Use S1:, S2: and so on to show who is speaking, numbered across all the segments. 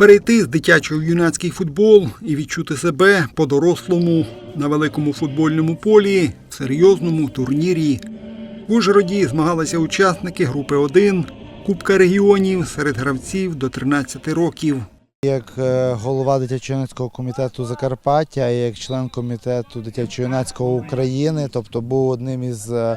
S1: Перейти з дитячого в юнацький футбол і відчути себе по-дорослому на великому футбольному полі в серйозному турнірі. В Ужгороді змагалися учасники групи 1 Кубка регіонів серед гравців до 13 років.
S2: Як е, голова дитячо-юнацького комітету Закарпаття, як член комітету дитячо-юнацького України, тобто був одним із е,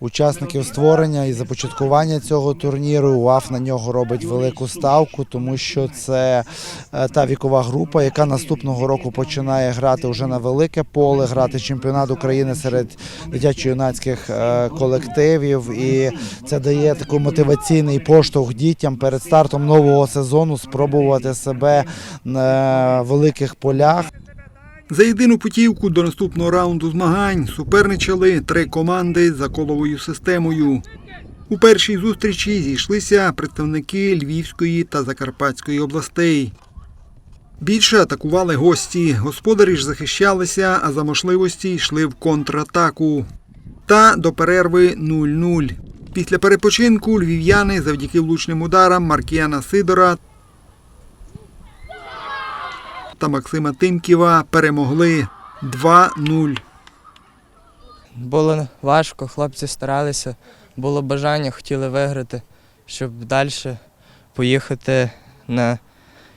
S2: учасників створення і започаткування цього турніру. УАФ на нього робить велику ставку, тому що це е, та вікова група, яка наступного року починає грати вже на велике поле, грати чемпіонат України серед дитячо-юнацьких колективів. І це дає такий мотиваційний поштовх дітям перед стартом нового сезону спробувати себе на великих полях.
S1: За єдину путівку до наступного раунду змагань суперничали три команди за коловою системою. У першій зустрічі зійшлися представники Львівської та Закарпатської областей. Більше атакували гості. Господарі ж захищалися, а за можливості йшли в контратаку. Та до перерви 0-0. Після перепочинку львів'яни завдяки влучним ударам Маркіяна Сидора та Максима Тимківа перемогли 2-0.
S3: Було важко, хлопці старалися, було бажання, хотіли виграти, щоб далі поїхати на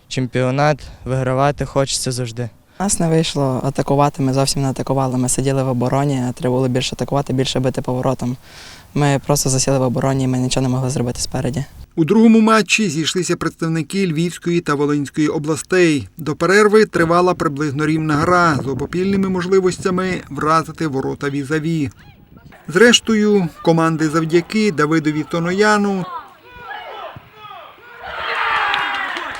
S3: чемпіонат, вигравати хочеться завжди.
S4: Нас не вийшло атакувати, ми зовсім не атакували. Ми сиділи в обороні, а треба було більше атакувати, більше бити поворотом. Ми просто засіли в обороні, і ми нічого не могли зробити спереді.
S1: У другому матчі зійшлися представники Львівської та Волинської областей. До перерви тривала приблизно рівна гра з обопільними можливостями вразити ворота візаві. Зрештою, команди завдяки Давидові Тонояну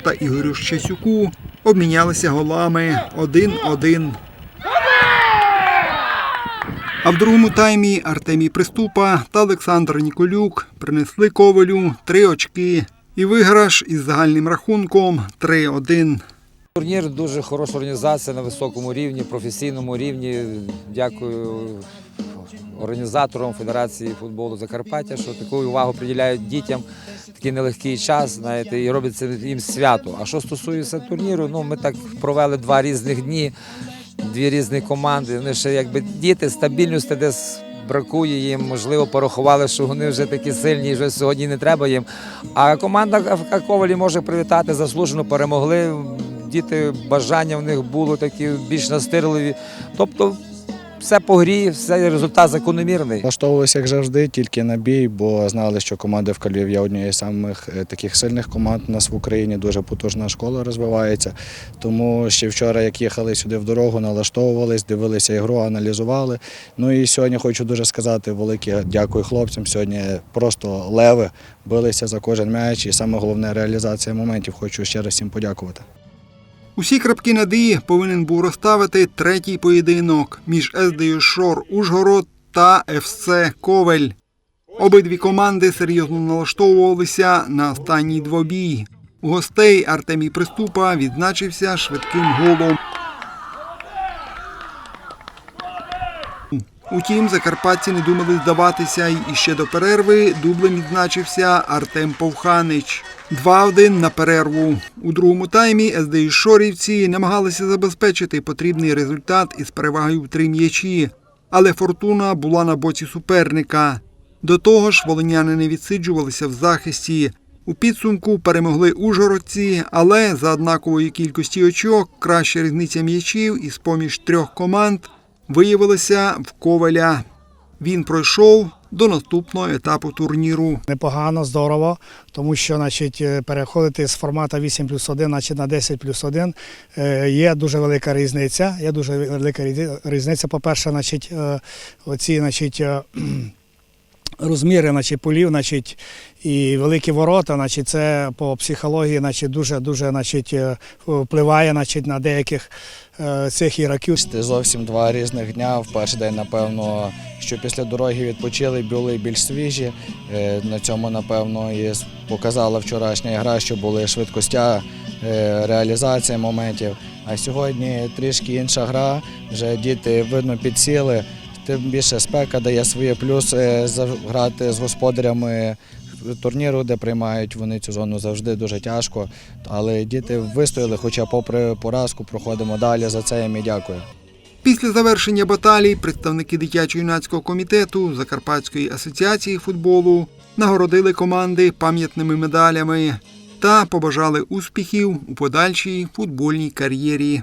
S1: та Ігорю Щасюку обмінялися голами 1-1. А в другому таймі Артемій Приступа та Олександр Ніколюк принесли ковалю три очки і виграш із загальним рахунком 3-1.
S5: Турнір дуже хороша організація на високому рівні, професійному рівні. Дякую організаторам Федерації футболу Закарпаття, що таку увагу приділяють дітям такий нелегкий час, знаєте, і роблять це їм свято. А що стосується турніру, ну ми так провели два різних дні, дві різні команди. Вони ще якби діти, стабільності десь. Бракує їм, можливо, порахували, що вони вже такі сильні, і вже сьогодні не треба їм. А команда ФК Ковалі може привітати, заслужено перемогли. Діти бажання в них було такі більш настирливі. Тобто все по грі, все результат закономірний.
S2: Влаштовувалися як завжди, тільки на бій, бо знали, що команда в Львів є однією з самих е, таких сильних команд у нас в Україні. Дуже потужна школа розвивається. Тому ще вчора, як їхали сюди в дорогу, налаштовувались, дивилися ігру, аналізували. Ну і сьогодні хочу дуже сказати велике дякую хлопцям. Сьогодні просто леви билися за кожен м'яч, і саме головне реалізація моментів. Хочу ще раз всім подякувати.
S1: Усі крапки надії повинен був розставити третій поєдинок між СДЮ Шор Ужгород та ФС Ковель. Обидві команди серйозно налаштовувалися на останній двобій. У гостей Артемій Приступа відзначився швидким голом. Утім, закарпатці не думали здаватися і ще до перерви дублем відзначився Артем Повханич. 2-1 на перерву. У другому таймі СДІ Шорівці намагалися забезпечити потрібний результат із перевагою в три м'ячі, але фортуна була на боці суперника. До того ж, волиняни не відсиджувалися в захисті. У підсумку перемогли ужгородці, але за однакової кількості очок краща різниця м'ячів із поміж трьох команд виявилася в Коваля. Він пройшов до наступного етапу турніру.
S6: Непогано, здорово, тому що значить, е, переходити з формату 8 плюс 1 значить, на 10 плюс 1 е, є дуже велика різниця. Є дуже велика різниця. По-перше, значить, е, оці значить, розміри значить, полів значить, і великі ворота, значить, це по психології значить, дуже, дуже значить, е, впливає значить, на деяких е, цих ігроків.
S2: Це зовсім два різних дня. В перший день, напевно, що після дороги відпочили, були більш свіжі. Е, На цьому, напевно, і показала вчорашня гра, що були швидкостя, реалізація моментів. А сьогодні трішки інша гра. Вже діти видно підсіли. Тим більше спека дає свої плюси грати з господарями турніру, де приймають вони цю зону завжди дуже тяжко. Але діти вистояли, хоча попри поразку проходимо далі. За це їм і дякую.
S1: Після завершення баталій представники дитячо-юнацького комітету Закарпатської асоціації футболу нагородили команди пам'ятними медалями та побажали успіхів у подальшій футбольній кар'єрі.